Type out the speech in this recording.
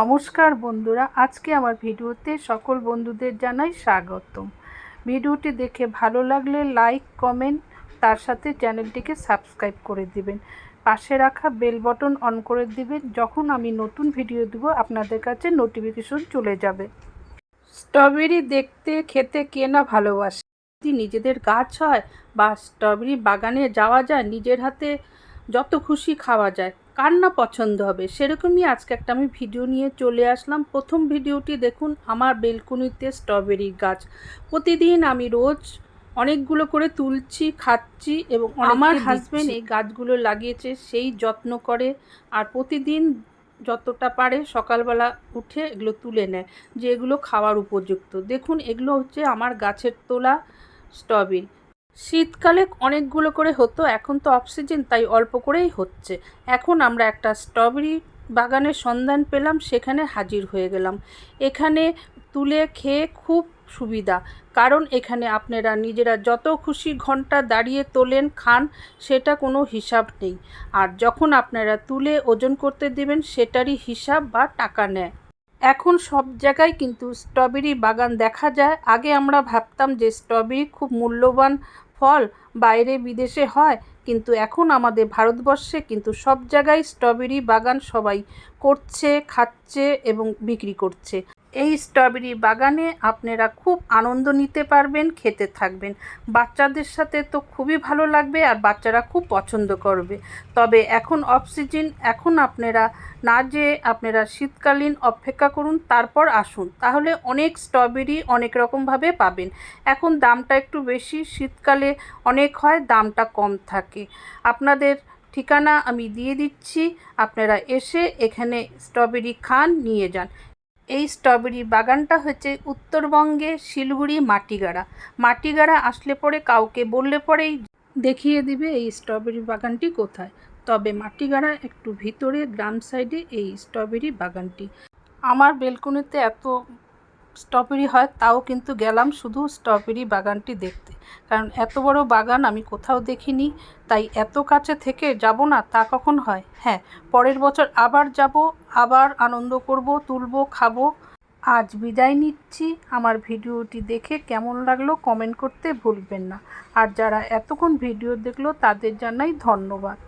নমস্কার বন্ধুরা, আজকে আমার ভিডিওতে সকল বন্ধুদের জানাই স্বাগতম। ভিডিওটি দেখে ভালো লাগলে লাইক, কমেন্ট, তার সাথে চ্যানেলটিকে সাবস্ক্রাইব করে দিবেন। পাশে রাখা বেল বটন অন করে দিবেন, যখন আমি নতুন ভিডিও দেবো, আপনাদের কাছে নোটিফিকেশন চলে যাবে। স্ট্রবেরি দেখতে, খেতে কে না ভালোবাসে? যদি নিজেদের গাছ হয় বা স্ট্রবেরি বাগানে যাওয়া যায়, নিজের হাতে যত খুশি খাওয়া যায়। কার না পছন্দ হবে? সেরকমই আজকে একটা আমি ভিডিও নিয়ে চলে আসলাম। প্রথম ভিডিওটি দেখুন আমার বেলকুনিতে স্ট্রবেরি গাছ। প্রতিদিন আমি রোজ অনেকগুলো করে তুলছি খাচ্ছি এবং আমার হাজবেন্ড এই গাছগুলো লাগিয়েছে সেই যত্ন করে আর প্রতিদিন যতটা পারে সকালবেলা উঠে এগুলো তুলে নেয় যে এগুলো খাওয়ার উপযুক্ত। দেখুন এগুলো হচ্ছে আমার গাছের তোলা স্ট্রবেরি। শীতকালে অনেকগুলো করে হতো, এখন তো অক্সিজেন তাই অল্প করেই হচ্ছে। এখন আমরা একটা স্ট্রবেরি বাগানের সন্ধান পেলাম, সেখানে হাজির হয়ে গেলাম। এখানে তুলে খেয়ে খুব সুবিধা, কারণ এখানে আপনারা নিজেরা যত খুশি ঘণ্টা দাঁড়িয়ে তোলেন, খান, সেটা কোনো হিসাব নেই। আর যখন আপনারা তুলে ওজন করতে দেবেন, সেটারই হিসাব বা টাকা নেয়। এখন সব জায়গায় কিন্তু স্ট্রবেরি বাগান দেখা যায়। আগে আমরা ভাবতাম যে স্ট্রবেরি খুব মূল্যবান ফল বাইরে বিদেশে হয়, কিন্তু এখন আমাদের ভারতবর্ষে কিন্তু সব জায়গায় স্ট্রবেরি বাগান সবাই করছে, খাচ্ছে এবং বিক্রি করছে। এই স্ট্রবেরি বাগানে আপনারা খুব আনন্দ নিতে পারবেন, খেতে থাকবেন। বাচ্চাদের সাথে তো খুবই ভালো লাগবে আর বাচ্চারা খুব পছন্দ করবে। তবে এখন অফ সিজন এখন আপনারা না যে আপনারা শীতকালীন অপেক্ষা করুন, তারপর আসুন। তাহলে অনেক স্ট্রবেরি অনেক রকমভাবে পাবেন। এখন দামটা একটু বেশি, শীতকালে অনেক হয়, দামটা কম থাকে। আপনাদের ঠিকানা আমি দিয়ে দিচ্ছি, আপনারা এসে এখানে স্ট্রবেরি খান, নিয়ে যান। এই স্ট্রবেরি বাগানটা হচ্ছে উত্তরবঙ্গে শিলিগুড়ি মাটিগাড়া। মাটিগাড়া আসলে পরে কাউকে বললে পরেই দেখিয়ে দিবে এই স্ট্রবেরি বাগানটি কোথায়। তবে মাটিগাড়া একটু ভিতরে, গ্রাম সাইডে এই স্ট্রবেরি বাগানটি। আমার বেলকুনিতে এত স্ট্রবেরি হয়, তাও কিন্তু গেলাম শুধু স্ট্রবেরি বাগানটি দেখতে। কারণ এত বড় বাগান আমি কোথাও দেখিনি, তাই এত কাছে থেকে যাব না, তা কখন হয়? হ্যাঁ পরের বছর আবার যাব, আবার আনন্দ করব, তুলব, খাব। আজ বিদায় নিচ্ছি। আমার ভিডিওটি দেখে কেমন লাগল কমেন্ট করতে ভুলবেন না। আর যারা এতক্ষণ ভিডিও দেখল, তাদের জানাই ধন্যবাদ।